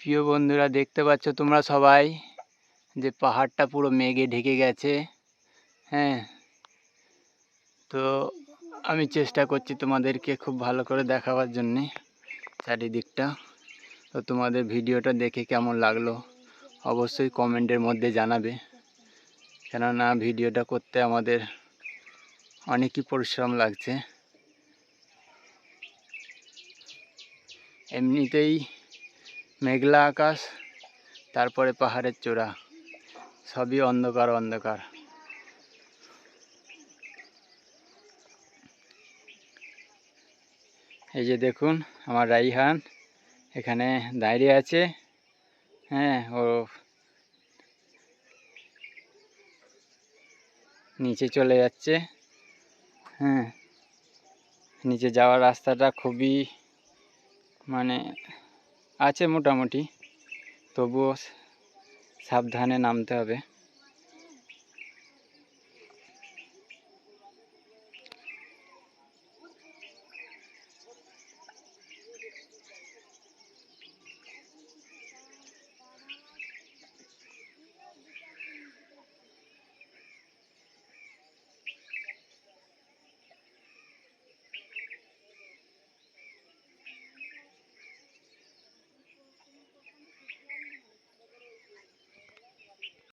প্রিয় বন্ধুরা, দেখতে পাচ্ছ তোমরা সবাই যে পাহাড়টা পুরো মেঘে ঢেকে গেছে। হ্যাঁ তো আমি চেষ্টা করছি তোমাদেরকে খুব ভালো করে দেখাবার জন্যে চারিদিকটা। তো তোমাদের ভিডিওটা দেখে কেমন লাগল অবশ্যই কমেন্টের মধ্যে জানাবে। কেননা ভিডিওটা করতে আমাদের অনেকই পরিশ্রম লাগছে। এমনিতেই মেঘলা আকাশ, তারপরে পাহাড়ের চূড়া। সবই অন্ধকার অন্ধকার। এই যে দেখুন, আমার রাইহান এখানে দাঁড়িয়ে আছে। হ্যাঁ ও নিচে চলে যাচ্ছে। হ্যাঁ নিচে যাওয়ার রাস্তাটা খুবই মানে আছে মোটামুটি। তবুও সাবধানে নামতে হবে।